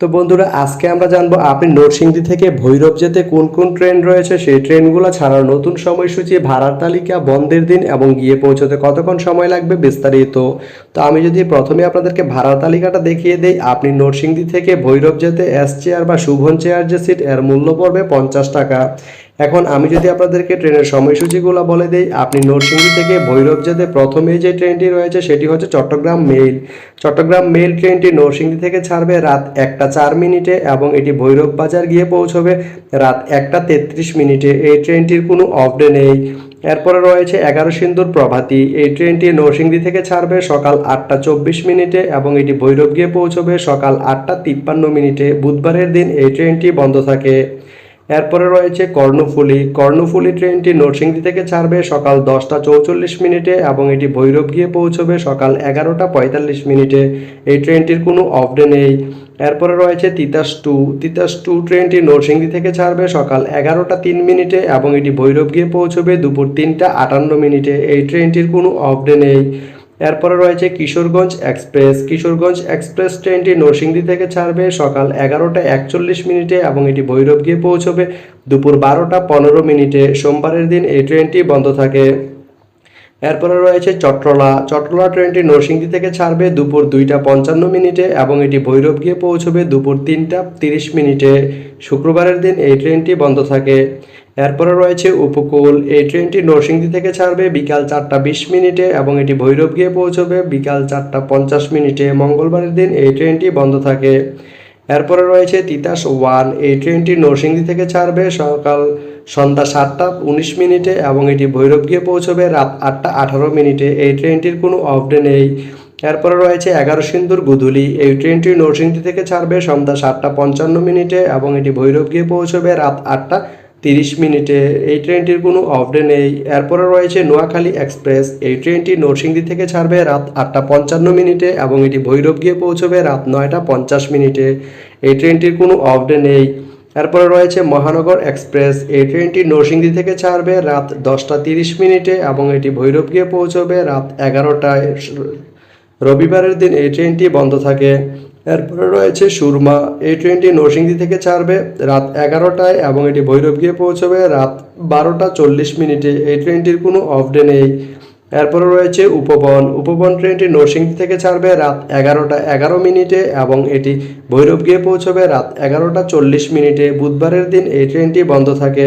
তো বন্ধুরা, আজকে আমরা জানব আপনি নরসিংদী থেকে ভৈরব যেতে কোন কোন ট্রেন রয়েছে? সেই ট্রেনগুলো ছাড়ার নতুন সময়সূচি, ভাড়ার তালিকা, বন্ধের দিন এবং গিয়ে পৌঁছতে কতক্ষণ সময় লাগবে বিস্তারিত। তো আমি যদি প্রথমে আপনাদেরকে ভাড়ার তালিকাটা দেখিয়ে দেই, আপনি নরসিংদী থেকে ভৈরব যেতে এস চেয়ার বা শুভন চেয়ার যে সিট এর মূল্য পড়বে পঞ্চাশ টাকা। এখন আমি যদি আপনাদেরকে ট্রেনের সময়সূচিগুলো বলে দিই, আপনি নরসিংদী থেকে ভৈরব যেতে প্রথমে যে ট্রেনটি রয়েছে সেটি হচ্ছে চট্টগ্রাম মেইল। চট্টগ্রাম মেইল ট্রেনটি নরসিংদী থেকে ছাড়বে রাত একটা চার মিনিটে এবং এটি ভৈরব বাজার গিয়ে পৌঁছবে রাত একটা তেত্রিশ মিনিটে। এই ট্রেনটির কোনো অফ ডে নেই। এরপরে রয়েছে এগারো সিন্দুর প্রভাতী। এই ট্রেনটি নরসিংদী থেকে ছাড়বে সকাল আটটা চব্বিশ মিনিটে এবং এটি ভৈরব গিয়ে পৌঁছবে সকাল আটটা তিপ্পান্ন মিনিটে। বুধবারের দিন এই ট্রেনটি বন্ধ থাকে। এরপরে রয়েছে কর্ণফুলী। কর্ণফুলী ট্রেনটি নরসিংদী থেকে ছাড়বে সকাল দশটা চৌচল্লিশ মিনিটে এবং এটি ভৈরব গিয়ে পৌঁছবে সকাল এগারোটা পঁয়তাল্লিশ মিনিটে। এই ট্রেনটির কোনো অফ ডে নেই। এরপরে রয়েছে তিতাস টু। তিতাস টু ট্রেনটি নরসিংদী থেকে ছাড়বে সকাল এগারোটা তিন মিনিটে এবং এটি ভৈরব গিয়ে পৌঁছবে দুপুর তিনটা আটান্ন মিনিটে। এই ট্রেনটির কোনো অফ ডে নেই। এরপরে রয়েছে কিশোরগঞ্জ এক্সপ্রেস। কিশোরগঞ্জ এক্সপ্রেস ট্রেনটি নরসিংদী থেকে ছাড়বে সকাল এগারোটা একচল্লিশ মিনিটে এবং এটি ভৈরব গিয়ে পৌঁছবে দুপুর বারোটা পনেরো মিনিটে। সোমবারের দিন এই ট্রেনটি বন্ধ থাকে। এরপরে রয়েছে চট্টলা চট্টলা ট্রেনটি নরসিংদী থেকে ছাড়বে দুপুর দুইটা পঞ্চান্ন মিনিটে এবং এটি ভৈরব গিয়ে পৌঁছবে দুপুর তিনটা তিরিশ মিনিটে। শুক্রবারের দিন এই ট্রেনটি বন্ধ থাকে। এরপরে রয়েছে উপকূল। এই ট্রেনটি নরসিংদী থেকে ছাড়বে বিকাল চারটা বিশ মিনিটে এবং এটি ভৈরব গিয়ে পৌঁছবে বিকাল চারটা পঞ্চাশ মিনিটে। মঙ্গলবারের দিন এই ট্রেনটি বন্ধ থাকে। এরপরে রয়েছে তিতাস ওয়ান। এই ট্রেনটি নরসিংদী থেকে ছাড়বে সকাল সন্ধ্যা সাতটা উনিশ মিনিটে এবং এটি ভৈরব গিয়ে পৌঁছবে রাত আটটা আঠারো মিনিটে। এই ট্রেনটির কোনো অফ ডে নেই। এরপরে রয়েছে এগারো সিন্দুর গুধুলি। এই ট্রেনটি নরসিংদী থেকে ছাড়বে সন্ধ্যা সাতটা পঞ্চান্ন মিনিটে এবং এটি ভৈরব গিয়ে পৌঁছবে রাত আটটা তিরিশ মিনিটে এই ট্রেনটির কোনো অফ ডে নেই। এরপরে রয়েছে নোয়াখালী এক্সপ্রেস। এই ট্রেনটি নরসিংদী থেকে ছাড়বে রাত আটটা পঞ্চান্ন মিনিটে এবং এটি ভৈরব গিয়ে পৌঁছবে রাত নয়টা পঞ্চাশ মিনিটে। এই ট্রেনটির কোনো অফ ডে নেই। এরপরে রয়েছে মহানগর এক্সপ্রেস। এই ট্রেনটি নরসিংদী থেকে ছাড়বে রাত দশটা তিরিশ মিনিটে এবং এটি ভৈরব গিয়ে পৌঁছবে রাত এগারোটায়। রবিবারের দিন এই ট্রেনটি বন্ধ থাকে। এরপরে রয়েছে সুরমা। এই ট্রেনটি নরসিংদী থেকে ছাড়বে রাত এগারোটায় এবং এটি ভৈরব গিয়ে পৌঁছবে রাত বারোটা চল্লিশ মিনিটে। এই ট্রেনটির কোনো অফ ডে নেই। এরপরে রয়েছে উপবন। উপবন ট্রেনটি নরসিংদী থেকে ছাড়বে রাত এগারোটা এগারো মিনিটে এবং এটি ভৈরব গিয়ে পৌঁছবে রাত এগারোটা চল্লিশ মিনিটে। বুধবারের দিন এই ট্রেনটি বন্ধ থাকে।